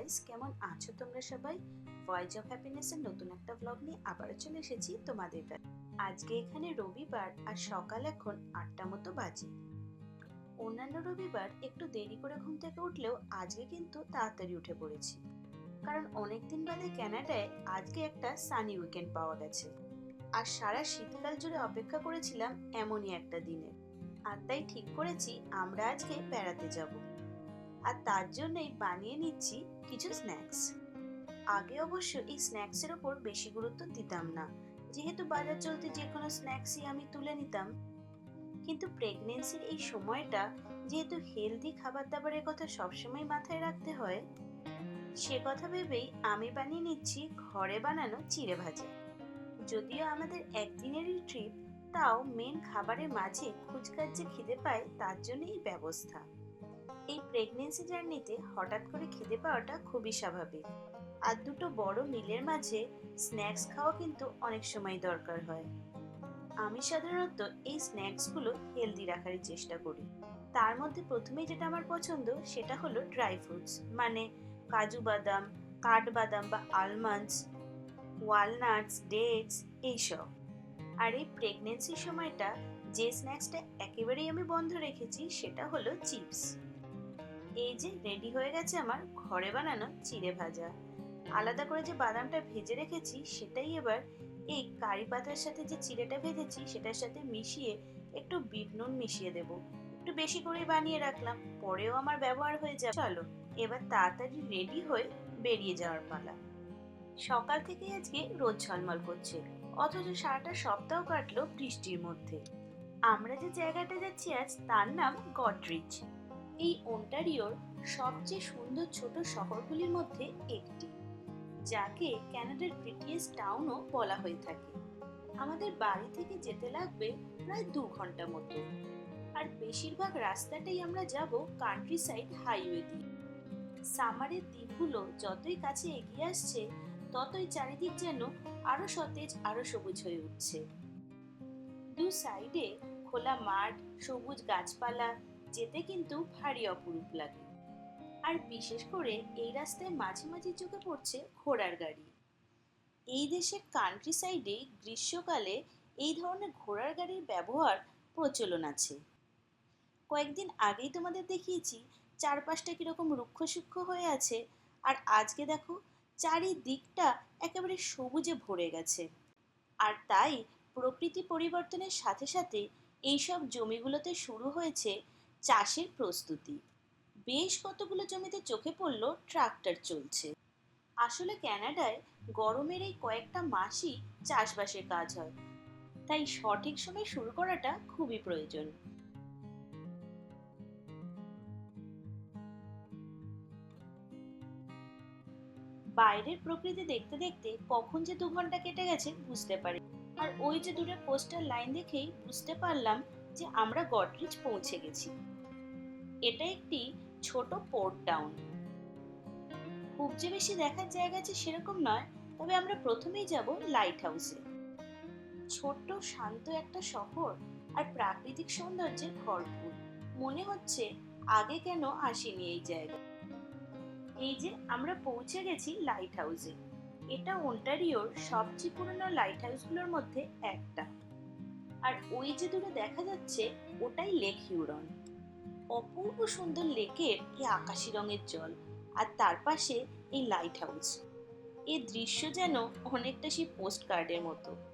Guys কেমন আছো তোমরা সবাই? ভয়েস অফ হ্যাপিনেসের নতুন একটা ব্লগ নিয়ে আবারও চলে এসেছি তোমাদের কাছে। আজকে এখানে রবিবার আর সকাল এখন আটটা মতো বাজে। অন্যান্য রবিবার একটু দেরি করে ঘুম থেকে উঠলেও আজকে কিন্তু তাড়াতাড়ি উঠে পড়েছি। কারণ অনেকদিন বাদে ক্যানাডায় আজকে একটা সানি উইকেন্ড পাওয়া গেছে। আর সারা শীতকাল জুড়ে অপেক্ষা করেছিলাম এমনই একটা দিনে। আর তাই ঠিক করেছি, আমরা আজকে বেড়াতে যাব। আর তার জন্যই বানিয়ে নিচ্ছি কিছু স্ন্যাক্স আগে অবশ্য এই স্ন্যাক্সের ওপর বেশি গুরুত্ব দিতাম না। যেহেতু বাজার চলতে যে কোনো স্ন্যাক্সই আমি তুলে নিতাম। কিন্তু প্রেগনেন্সির এই সময়টা, যেহেতু হেলদি খাবার দাবারের কথা সবসময় মাথায় রাখতে হয়, সে কথা ভেবেই আমি বানিয়ে নিচ্ছি ঘরে বানানো চিড়ে ভাজা। যদিও আমাদের একদিনেরই ট্রিপ তাও মেন খাবারের মাঝে খুচকার যে খিদে পায়, তার জন্য এই ব্যবস্থা। এই প্রেগনেন্সি জার্নিতে হঠাৎ করে খিদে পাওয়াটা খুবই স্বাভাবিক। আর দুটো বড় মিলের মাঝে স্ন্যাক্স খাওয়া কিন্তু অনেক সময় দরকার হয়। আমি সাধারণত এই স্ন্যাক্সগুলো হেলদি রাখার চেষ্টা করি। তার মধ্যে প্রথমেই যেটা আমার পছন্দ, সেটা হলো ড্রাই ফ্রুটস মানে কাজু বাদাম, কাঠবাদাম বা আলমন্ডস ওয়ালনাটস ডেটস এইসব। আর এই প্রেগনেন্সির সময়টা যে স্ন্যাক্সটা একেবারেই আমি বন্ধ রেখেছি, সেটা হলো চিপস এই যে রেডি হয়ে গেছে আমার ঘরে বানানো চিড়ে ভাজা। আলাদা করে যে বাদামটা ভেজে রেখেছি, সেটাই এবার এই কারি পাতার সাথে যে চিড়েটা ভেজেছি, সেটার সাথে মিশিয়ে একটু বিট নুন মিশিয়ে দেব। একটু বেশি করে বানিয়ে রাখলাম, পরেও আমার ব্যবহার হয়ে যাবে। চলো, এবার তাড়াতাড়ি রেডি হয়ে বেরিয়ে যাওয়ার পালা। সকাল থেকে আজকে রোদ ঝলমল করছে, অথচ সারাটা সপ্তাহ কাটলো বৃষ্টির মধ্যে। আমরা যে জায়গাটা যাচ্ছি আজ, তার নাম গডরিচ এই ওন্টারিওর সবচেয়ে সুন্দর ছোট শহরগুলির মধ্যে একটি, যাকে ক্যানাডার প্রিটিয়েস্ট টাউনও বলা হয়ে থাকে। আমাদের বাড়ি থেকে যেতে লাগবে প্রায় দু ঘণ্টা মতো। আর বেশিরভাগ রাস্তাটাই আমরা যাব কান্ট্রি সাইড হাইওয়ে দিয়ে। সামারের দিনগুলো যতই কাছে এগিয়ে আসছে, ততই চারিদিক যেন আরও সতেজ, আরও সবুজ হয়ে উঠছে। দু সাইডে খোলা মাঠ, সবুজ গাছপালা যেতে কিন্তু ভারী অপরূপ লাগে। আর বিশেষ করে এই রাস্তায় মাঝে মাঝে চোখে পড়ছে ঘোড়ার গাড়ি। এই দেশের কান্ট্রি সাইডে গ্রীষ্মকালে এই ধরনের ঘোড়ার গাড়ির ব্যবহার প্রচলন আছে। কয়েকদিন আগেই তোমাদের দেখিয়েছি, চারপাশটা কীরকম রুক্ষ সূক্ষ্ম হয়ে আছে, আর আজকে দেখো চারিদিকটা একেবারে সবুজে ভরে গেছে। আর তাই প্রকৃতি পরিবর্তনের সাথে সাথে এইসব জমিগুলোতে শুরু হয়েছে চাষের প্রস্তুতি। বেশ কতগুলো জমিতে চোখে পড়ল ট্রাক্টর চলছে। আসলে ক্যানাডায় গরমের এই কয়েকটা মাসই চাষবাসের কাজ হয়। তাই সঠিক সময় শুরু করাটা খুবই প্রয়োজন। বাইরের প্রকৃতি দেখতে দেখতে কখন যে দু ঘণ্টা কেটে গেছে বুঝতে পারি। আর ওই যে দূরে পোস্টার লাইন দেখেই বুঝতে পারলাম যে আমরা গডরিচ পৌঁছে গেছি। এটা একটি ছোট পোর্ট টাউন। খুব যে বেশি দেখার জায়গা আছে সেরকম নয়, তবে আমরা প্রথমেই যাব লাইট হাউসে ছোট্ট, শান্ত একটা শহর আর প্রাকৃতিক সৌন্দর্যে ভরপুর। মনে হচ্ছে আগে কেন আসিনি এই জায়গা। এই যে আমরা পৌঁছে গেছি লাইট হাউসে এটা ওন্টারিওর সবচেয়ে পুরনো লাইট হাউসগুলোর মধ্যে একটা। আর ওই যে দূরে দেখা যাচ্ছে, ওটাই লেক হিউরন। অপূর্ব সুন্দর লেকের এই আকাশি রঙের জল আর তার পাশে এই লাইট হাউস এ দৃশ্য যেন অনেকটা সেই পোস্ট কার্ডের মতো।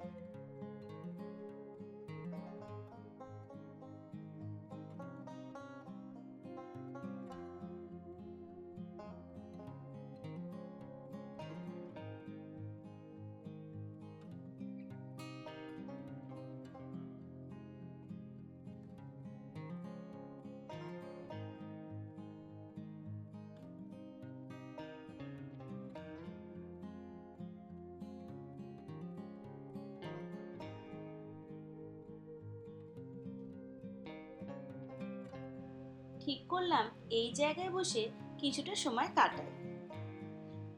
ঠিক করলাম, এই জায়গায় বসে কিছুটা সময় কাটাই।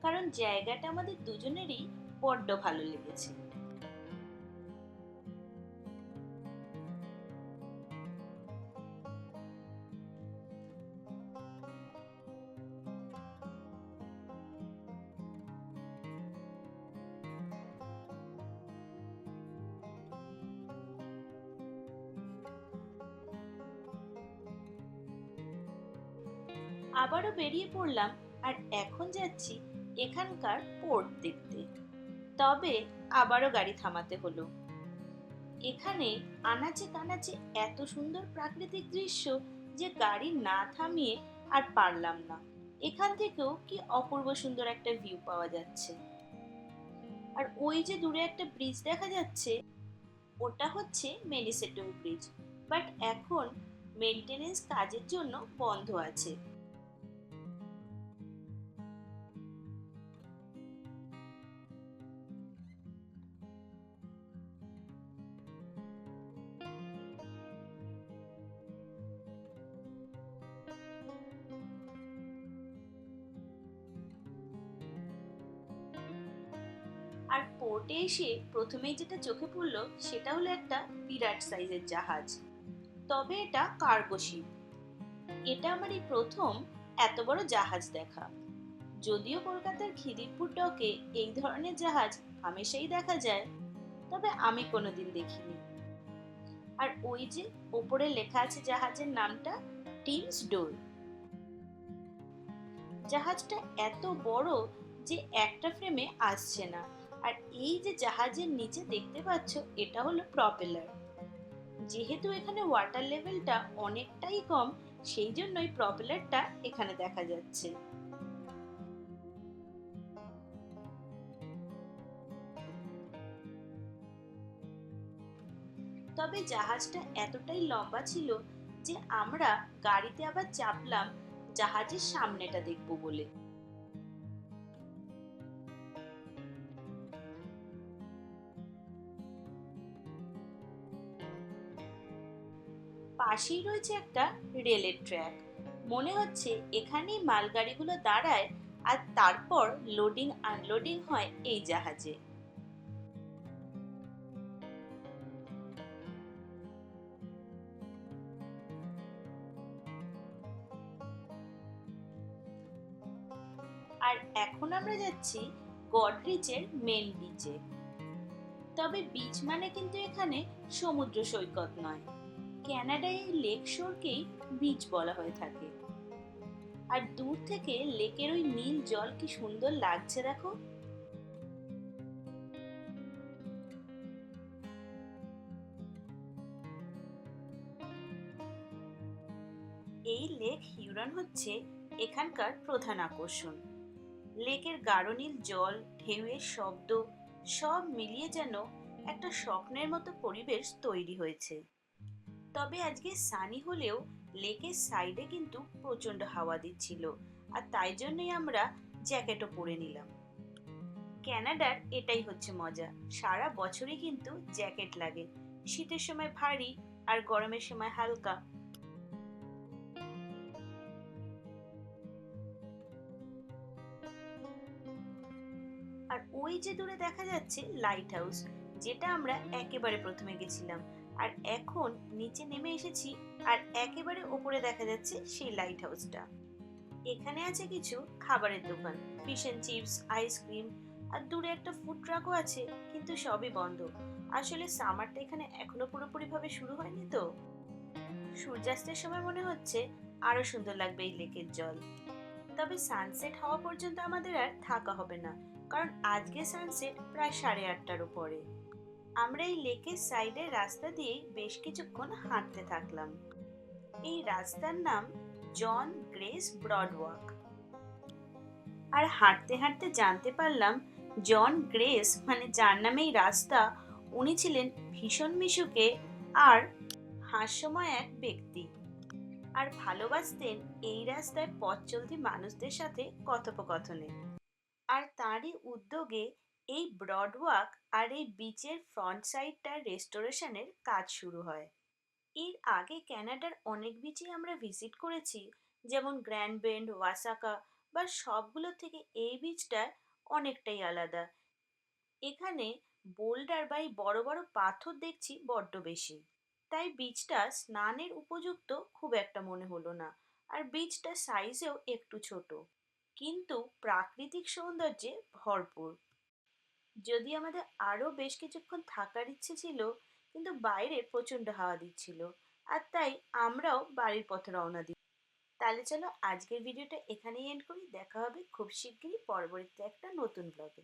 কারণ জায়গাটা আমাদের দুজনেরই বড্ড ভালো লেগেছে। আবারও বেরিয়ে পড়লাম আর এখন যাচ্ছি এখানকার পোর্ট দেখতে। তবে আবারও গাড়ি থামাতে হলো। এখানে আনাচে কানাচে এত সুন্দর প্রাকৃতিক দৃশ্য যে গাড়ি না থামিয়ে আর পারলাম না। এখান থেকেও কি অপূর্ব সুন্দর একটা ভিউ পাওয়া যাচ্ছে। আর ওই যে দূরে একটা ব্রিজ দেখা যাচ্ছে, ওটা হচ্ছে মেনিসেটুং ব্রিজ বাট এখন মেনটেনেন্স কাজের জন্য বন্ধ আছে। পোর্টে এসে প্রথমেই যেটা চোখে পড়ল, সেটা হলো একটা বিরাট সাইজের জাহাজ। তবে এটা কার্গো এটা আমার এই প্রথম এত বড় জাহাজ দেখা। যদিও কলকাতার খিদিরপুর ডকে এই ধরনের জাহাজ হামেশাই দেখা যায়, তবে আমি কোনোদিন দেখিনি। আর ওই যে ওপরে লেখা আছে জাহাজের নামটা, টিমস ডোল জাহাজটা এত বড় যে একটা ফ্রেমে আসছে না। আর এই যে জাহাজের নিচে দেখতে পাচ্ছ, এটা হলো প্রপেলার যেহেতু এখানে ওয়াটার লেভেলটা অনেকটাই কম, সেই জন্যই প্রপেলারটা এখানে দেখা যাচ্ছে। তবে জাহাজটা এতটাই লম্বা ছিল যে আমরা গাড়িতে আবার চাপলাম জাহাজের সামনেটা দেখব বলে। পাশেই রয়েছে একটা রেলের ট্র্যাক। মনে হচ্ছে এখানেই মালগাড়িগুলো দাঁড়ায় আর তারপর লোডিং আনলোডিং হয় এই জাহাজে। আর এখন আমরা যাচ্ছি গডরিচের মেন বিচে তবে বিচ মানে কিন্তু এখানে সমুদ্র সৈকত নয়। ক্যানাডায় লেক শোরকেই বিচ বলা হয়ে থাকে। আর দূর থেকে লেকের ওই নীল জল কি সুন্দর লাগছে দেখো। এই লেক হিউরন হচ্ছে এখানকার প্রধান আকর্ষণ। লেকের গাঢ় নীল জল, ঢেউয়ের শব্দ, সব মিলিয়ে যেন একটা স্বপ্নের মতো পরিবেশ তৈরি হয়েছে। তবে আজকে সানি হলেও লেকের সাইডে কিন্তু প্রচণ্ড হাওয়া দিচ্ছিল, আর তাই জন্যই আমরা জ্যাকেটও পরে নিলাম। ক্যানাডার এটাই হচ্ছে মজা, সারা বছরই কিন্তু জ্যাকেট লাগে, শীতের সময় ভারী আর গরমের সময় হালকা। আর ওই যে দূরে দেখা যাচ্ছে লাইট হাউস যেটা আমরা একেবারে প্রথমে গেছিলাম আর এখন নিচে নেমে এসেছি আর একেবারে ওপরে দেখা যাচ্ছে সেই লাইট হাউসটা এখানে আছে কিছু খাবারের দোকান fish and chips ice cream আর দূরে একটা ফুড ট্রাকও আছে, কিন্তু সবই বন্ধ। আসলে সামারটা এখানে এখনও পুরোপুরিভাবে শুরু হয়নি তো? সূর্যাস্তের সময় মনে হচ্ছে আরও সুন্দর লাগবে এই লেকের জল। তবে সানসেট হওয়া পর্যন্ত আমাদের আর থাকা হবে না, কারণ আজকে সানসেট প্রায় সাড়ে আটটার উপরে। আমরা এই লেকের সাইডে রাস্তা দিয়ে বেশ কিছুক্ষণ হাঁটতে থাকলাম। এই রাস্তার নাম জন গ্রেস ব্রডওয়াক আর হাঁটতে হাঁটতে জানতে পারলাম জন গ্রেস মানে যার নামে এই রাস্তা, উনি ছিলেন ভীষণ মিশুকে আর হাস্যময় এক ব্যক্তি। আর ভালোবাসতেন এই রাস্তায় পথ চলতি মানুষদের সাথে কথোপকথনে। আর তারই উদ্যোগে এই ব্রডওয়াক আর এই বিচের ফ্রন্ট সাইডটার রেস্টোরেশনের কাজ শুরু হয়। এর আগে ক্যানাডার অনেক বিচই আমরা ভিজিট করেছি, যেমন গ্র্যান্ড বেন্ড ওয়াসাকা বা সবগুলোর থেকে এই বিচটা অনেকটাই আলাদা। এখানে বোল্ডার বা এই বড় বড় পাথর দেখছি বড্ড বেশি। তাই বিচটা স্নানের উপযুক্ত খুব একটা মনে হলো না, আর বিচটা সাইজেও একটু ছোট। কিন্তু প্রাকৃতিক সৌন্দর্যে ভরপুর। যদি আমাদের আরও বেশ কিছুক্ষণ থাকার ইচ্ছে ছিল, কিন্তু বাইরে প্রচণ্ড হাওয়া দিচ্ছিল। আর তাই আমরাও বাড়ির পথে রওনা দিই। তাহলে চলো আজকের ভিডিওটা এখানেই এন্ড করি। দেখা হবে খুব শিগগিরই পরবর্তীতে একটা নতুন ব্লগে